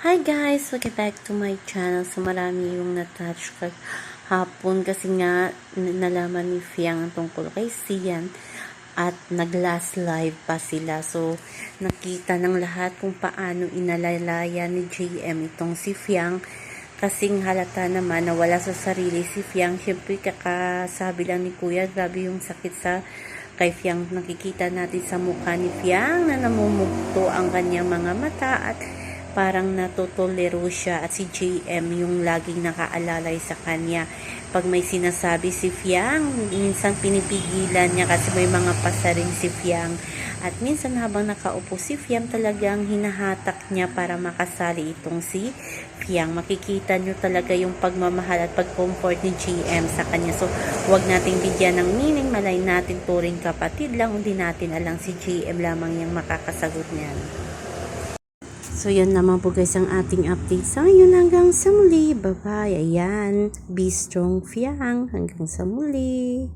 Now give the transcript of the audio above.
Hi guys! Welcome back to my channel. So marami yung na-touch kag hapon kasi nga nalaman ni Fiang ang tungkol kay Sian at nag-last live pa sila. So nakita ng lahat kung paano inalalaya ni JM itong si Fiang kasing halata naman na wala sa sarili si Fiang. Siyempre kakasabi lang ni Kuya, grabe yung sakit sa kay Fiang. Nakikita natin sa mukha ni Fiang na namumugto ang kanyang mga mata at parang natutolero siya at si JM yung laging nakaalalay sa kanya. Pag may sinasabi si Fiang, minsan pinipigilan niya kasi may mga pasaring si Fiang. At minsan habang nakaupo si Fiang talagang hinahatak niya para makasali itong si Fiang. Makikita nyo talaga yung pagmamahal at pag-comfort ni JM sa kanya. So, huwag nating bigyan ng meaning. Malay natin turing kapatid lang. Hindi natin alang si JM lamang yung makakasagot niyan. So, yun naman po guys ang ating update sa ngayon. Hanggang sa muli. Bye-bye. Ayan. Be strong, Fiang. Hanggang sa muli.